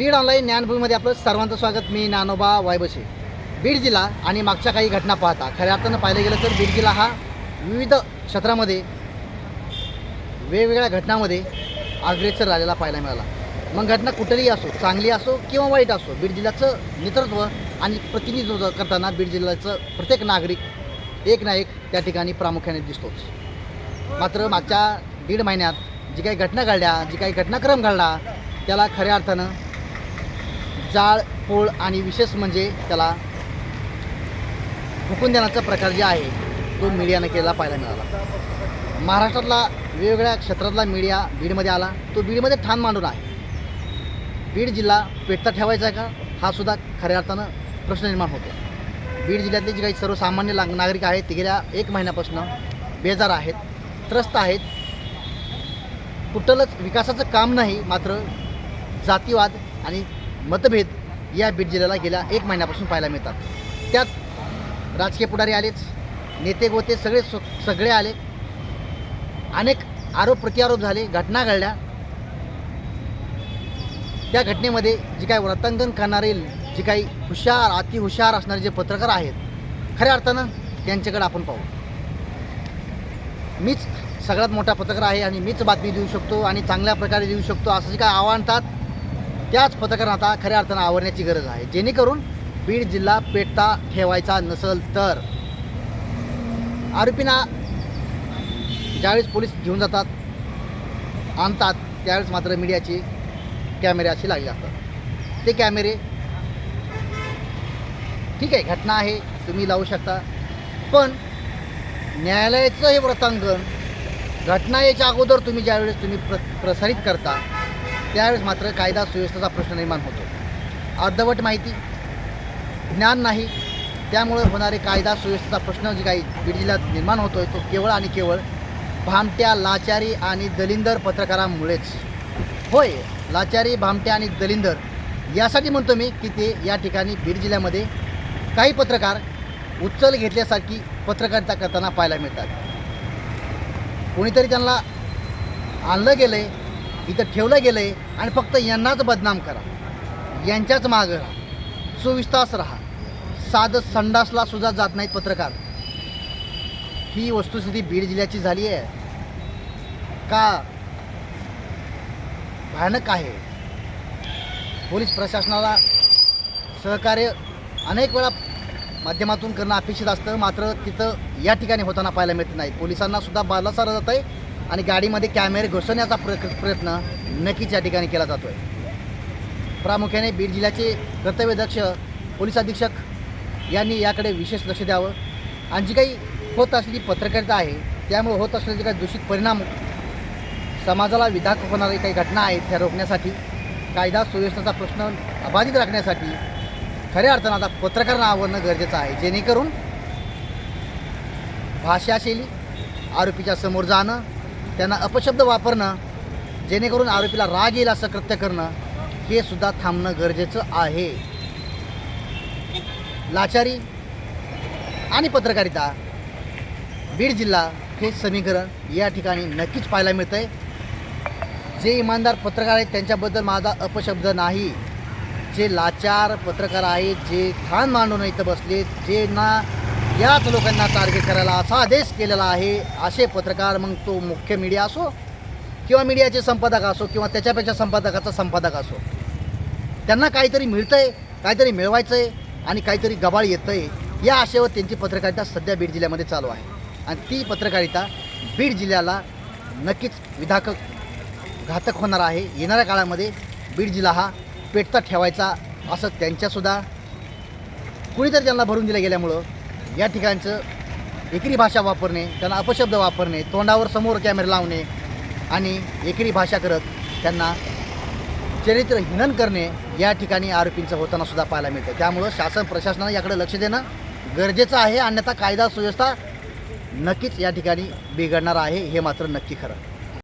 Beed online ज्ञानभूमीमध्ये आपलं सर्वांचं स्वागत. मी नानोबा वायबशी. बीड जिल्हा आणि मागच्या काही घटना पाहता. खऱ्या अर्थानं पाहिलं गेलं तर बीड जिल्हा हा विविध क्षेत्रामध्ये वेगवेगळ्या घटनांमध्ये अग्रेसर राहिलेला पाहायला मिळाला. मग घटना कुठलीही असो चांगली असो किंवा वाईट असो बीड जिल्ह्याचं नेतृत्व आणि प्रतिनिधित्व करताना बीड जिल्ह्याचं प्रत्येक नागरिक एक ना एक त्या ठिकाणी प्रामुख्याने दिसतोच. मात्र मागच्या दीड महिन्यात जी काही घटना घडल्या जी काही घटनाक्रम घडला त्याला खऱ्या अर्थानं जाळ पोळ आणि विशेष म्हणजे त्याला फुकून देण्याचा प्रकार जे आहे तो मीडियानं केलेला पाहायला मिळाला. महाराष्ट्रातला वेगवेगळ्या क्षेत्रातला मीडिया बीडमध्ये आला. तो बीडमध्ये ठाण मांडून आहे. बीड जिल्हा पेटता ठेवायचा आहे का? हा सुद्धा खऱ्या अर्थानं प्रश्न निर्माण होतो. बीड जिल्ह्यातले जे काही सर्वसामान्य ला- नागरिक आहेत ते गेल्या एक महिन्यापासून बेजार आहेत त्रस्त आहेत. कुठलंच विकासाचं काम नाही मात्र जातीवाद आणि मतभेद या बीड जिल्ह्याला गेल्या एक महिन्यापासून पाहायला मिळतात. त्यात राजकीय पुढारी आलेच नेते गोते सगळे स- सगळे आले अनेक आरोप प्रत्यारोप झाले घटना घडल्या. त्या घटनेमध्ये जी काही व्रतांकन करणारे जी काही हुशार अतिहुशार असणारे जे पत्रकार आहेत खऱ्या अर्थानं त्यांच्याकडे आपण पाहू. मीच सगळ्यात मोठा पत्रकार आहे आणि मीच बातमी देऊ शकतो आणि चांगल्या प्रकारे देऊ शकतो असं जे काय आव्हानतात त्याच पत्रकारांना आता खऱ्या अर्थानं आवडण्याची गरज आहे. जेणेकरून बीड जिल्हा पेटता ठेवायचा नसेल तर. आरोपींना ज्यावेळेस पोलीस घेऊन जातात आणतात त्यावेळेस मात्र मीडियाची कॅमेरे असे लागले असतात. ते कॅमेरे ठीक आहे घटना आहे तुम्ही लावू शकता. पण न्यायालयाचं हे वृत्तांकन घटना याच्या अगोदर तुम्ही ज्यावेळेस तुम्ही प्र प्रसारित करता त्यावेळेस मात्र कायदा सुव्यवस्थेचा प्रश्न निर्माण होतो. अर्धवट माहिती ज्ञान नाही त्यामुळे होणारे कायदा सुव्यवस्थेचा प्रश्न जे काही बीड जिल्ह्यात निर्माण होतोय तो केवळ आणि केवळ भामट्या लाचारी आणि दलिंदर पत्रकारांमुळेच. होय लाचारी भामट्या आणि दलिंदर यासाठी म्हणतो मी की ते या ठिकाणी बीड जिल्ह्यामध्ये काही पत्रकार उचल घेतल्यासारखी पत्रकारिता करताना पाहायला मिळतात. कोणीतरी त्यांना आणलं गेलं आहे इथं ठेवलं गेलं आहे आणि फक्त यांनाच बदनाम करा. यांच्याच मागं राहा. चोवीस तास राहा. साधं संडासला सुद्धा जात नाहीत पत्रकार. ही वस्तुस्थिती बीड जिल्ह्याची झाली आहे. का भयानक आहे? पोलीस प्रशासनाला सहकार्य अनेक वेळा माध्यमातून करणं अपेक्षित असतं. मात्र तिथं या ठिकाणी होताना पाहायला मिळत नाही. पोलिसांना सुद्धा बाला सारं जात आहे. आणि गाडीमध्ये कॅमेरे घुसवण्याचा प्र प्रयत्न नक्कीच या ठिकाणी केला जातो आहे प्रामुख्याने बीड जिल्ह्याचे कर्तव्यदक्ष पोलीस अधीक्षक यांनी याकडे विशेष लक्ष द्यावं. आणि जी काही होत असलेली पत्रकारिता आहे त्यामुळे होत असलेले जे काही दूषित परिणाम समाजाला विधाक होणारी काही घटना आहेत त्या रोखण्यासाठी कायदा सुव्यवस्थेचा प्रश्न अबाधित राखण्यासाठी खऱ्या अर्थानं आता पत्रकारांना आवडणं गरजेचं आहे. जेणेकरून भाषाशैली आरोपीच्या समोर जाणं त्यांना अपशब्द वापरणं जेणेकरून आरोपीला राग येईल असं कृत्य करणं हे सुद्धा थांबणं गरजेचं आहे. लाचारी आणि पत्रकारिता बीड जिल्हा हे समीकरण या ठिकाणी नक्कीच पाहायला मिळतं आहे जे इमानदार पत्रकार आहेत त्यांच्याबद्दल माझा अपशब्द नाही. जे लाचार पत्रकार आहेत जे खान मांडून इथं बसले जे ना याच लोकांना टार्गेट करायला असा आदेश केलेला आहे. असे पत्रकार मग तो मुख्य मीडिया असो किंवा मीडियाचे संपादक असो किंवा त्याच्यापेक्षा संपादकाचा संपादक असो. त्यांना काहीतरी मिळतं आहे काहीतरी मिळवायचं आहे आणि काहीतरी गबाळ येतं आहे या आशेवर त्यांची पत्रकारिता सध्या बीड जिल्ह्यामध्ये चालू आहे. आणि ती पत्रकारिता बीड जिल्ह्याला नक्कीच विधाक घातक होणार आहे. येणाऱ्या काळामध्ये बीड जिल्हा हा पेटता ठेवायचा असं त्यांच्यासुद्धा कुणीतरी त्यांना भरून दिलं गेल्यामुळं या ठिकाणचं एकरी भाषा वापरणे त्यांना अपशब्द वापरणे तोंडावर समोर कॅमेरे लावणे आणि एकरी भाषा करत त्यांना चरित्र हिनन करणे या ठिकाणी आरोपींचं होताना सुद्धा पाहायला मिळतं. त्यामुळं शासन प्रशासनानं याकडे लक्ष देणं गरजेचं आहे. अन्यथा कायदा सुव्यवस्था नक्कीच या ठिकाणी बिघडणार आहे. हे मात्र नक्की खरं.